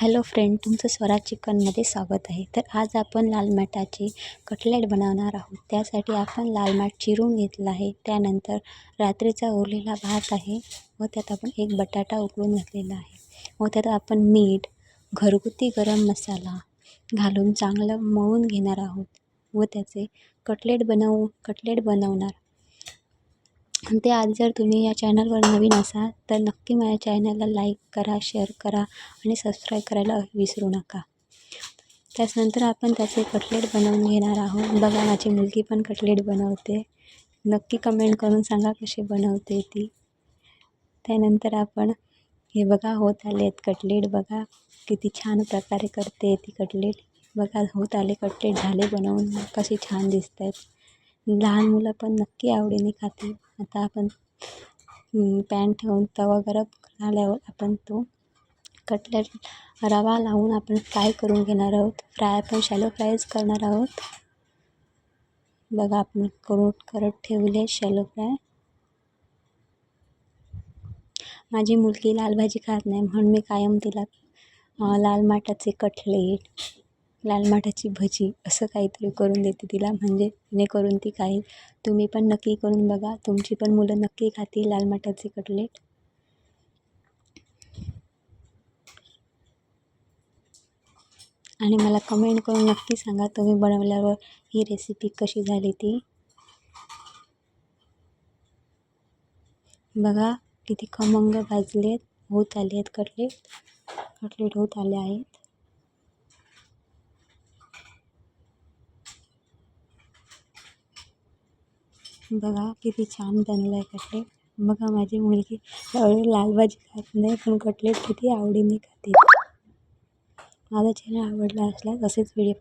Hello friend तुमचं स्वराज चिकनमध्ये स्वागत आहे. तर आज आपण लाल माठाचे कटलेट बनवणार आहोत. त्यासाठी आपण लाल माठ चिरून घेतला आहे. त्यानंतर रात्रीचा उरलेला भात आहे व त्यात आपण एक बटाटा उकळून घातलेला आहे व त्यात आपण मीठ घरगुती गरम मसाला घालून चांगलं मळून घेणार आहोत व त्याचे कटलेट बनवू कटलेट बनवणार ते आज जर तुम्ही या चॅनलवर नवीन असाल तर नक्की माझ्या चॅनलला लाईक करा शेअर करा आणि सबस्क्राईब करायला विसरू नका. त्याचनंतर आपण त्याचे कटलेट बनवून घेणार आहोत. बघा माझी मुलगी पण कटलेट बनवते. नक्की कमेंट करून सांगा कशी बनवते ती. त्यानंतर आपण हे बघा होत आले आहेत कटलेट. बघा किती छान प्रकारे करते ती कटलेट. बघा होत आले कटलेट झाले बनवून. कसे छान दिसत आहेत लहान मुलं पण नक्की आवडीने खाते आता आपण पॅन ठेवून तवा गरम झाल्यावर आपण तो कटलेट रवा लावून आपण फ्राय करून घेणार आहोत. फ्राय आपण शॅलो फ्रायच करणार आहोत. बघा आपण करून करत ठेवले शॅलो फ्राय माझी मुलगी लाल भाजी खात नाही म्हणून मी कायम तिला लाल माठाचे कटलेट लाल माठाची भजी असं काहीतरी करून देते तिला. म्हणजे जेणेकरून ती काही तुम्ही पण नक्की करून बघा. तुमची पण मुलं नक्की खातील लाल माठाचे कटलेट. आणि मला कमेंट करून नक्की सांगा तुम्ही बनवल्यावर ही रेसिपी कशी झाली ती. बघा किती खमंग भाजलेत होत आले आहेत कटलेट. कटलेट होत आले आहेत. बघा किती छान बनलं आहे कटलेट. बघा माझी मुलगी लाल भाजी खात नाही पण कटलेट किती आवडीने खाते. माझा चॅनल आवडला असल्यास असेच व्हिडिओ